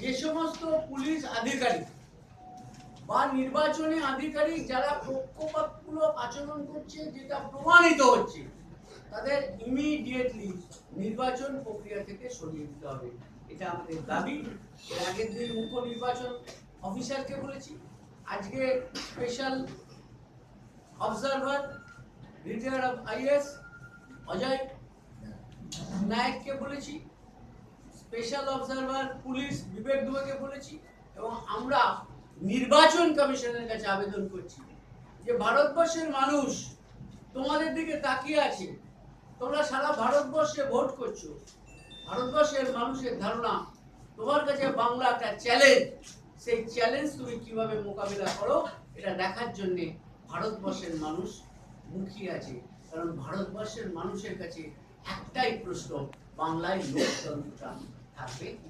যে সমস্ত পুলিশ আধিকারিক বা নির্বাচনী আধিকারিক যারা পক্ষপাতমূলক আচরণ করছে, যেটা প্রমাণিত হচ্ছে, তাদের ইমিডিয়েটলি নির্বাচন প্রক্রিয়া থেকে সরিয়ে দিতে হবে। এটা আমাদের দাবি। এর আগের দিন মুখ্য নির্বাচন অফিসারকে বলেছি, আজকে special observer retire of IAS Ajay নায়ককে বলেছি স্পেশাল অবজারভার পুলিশ বিবেক দুবেকে বলেছি এবং আমরা নির্বাচন কমিশনের কাছে আবেদন করছি যে ভারতবর্ষের মানুষ তোমাদের দিকে তাকিয়ে আছে। তোমরা সারা ভারতবর্ষে ভোট করছ। ভারতবর্ষের মানুষের ধারণা, তোমার কাছে বাংলা একটা চ্যালেঞ্জ সেই চ্যালেঞ্জ তুমি কীভাবে মোকাবিলা করো, এটা দেখার জন্যে ভারতবর্ষের মানুষ মুখিয়ে আছে। কারণ ভারতবর্ষের মানুষের কাছে একটাই প্রশ্ন, বাংলায় লোকতন্ত্রটা Patrick